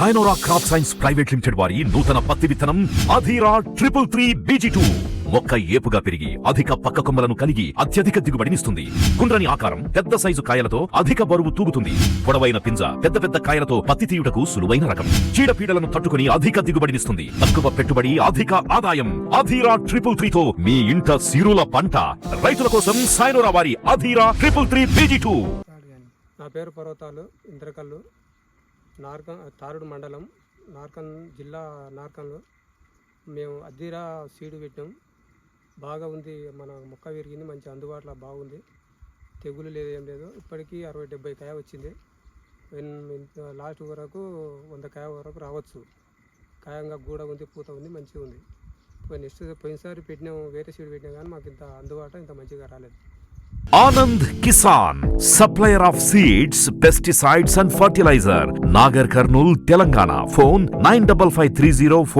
Sainora crop science private limited వారి నూతన పత్తి విత్తనం Adheera triple three BG two మొక్క ఏపుగా పెరిగి అధిక పక్క కొమ్మలను కలిగి అత్యధిక దిగుబడినిస్తుంది గుండ్రని ఆకారం పెద్ద సైజు కాయలతో అధిక బరువు తూగుతుంది పొడవైన పింజ పెద్ద పెద్ద కాయలతో పత్తి తీయుటకు సులువైన రకం చీడపీడలను తట్టుకుని అధిక దిగుబడినిస్తుంది తక్కువ పెట్టుబడి అధిక ఆదాయం అధీరా ట్రిపుల్ త్రీతో మీ ఇంట సిరుల పంట రైతుల కోసం సైనోరా వారి Adheera triple three BG two నా పేరు పర్వతాలు ఇంద్రకల్లు నార్కన్ తారుడు మండలం నార్కన్ జిల్లా నార్కంలో మేము అద్దీరా సీడు పెట్టాం బాగా ఉంది మన మొక్క విరిగింది మంచి అందుబాటులో బాగుంది తెగులు లేదు ఏం లేదు ఇప్పటికీ అరవై డెబ్బై కాయ వచ్చింది లాస్ట్ వరకు వంద కాయ వరకు రావచ్చు కాయంగా గూడ ఉంది పూత ఉంది మంచిగా ఉంది నెక్స్ట్ పోయినసారి పెట్టినాం వేరే సీడ్ పెట్టినా కానీ మాకు ఇంత అందుబాటు ఇంత మంచిగా రాలేదు Anand Kisan, supplier of seeds, pesticides and fertilizer, Nagar Karnool, Telangana. Phone 955304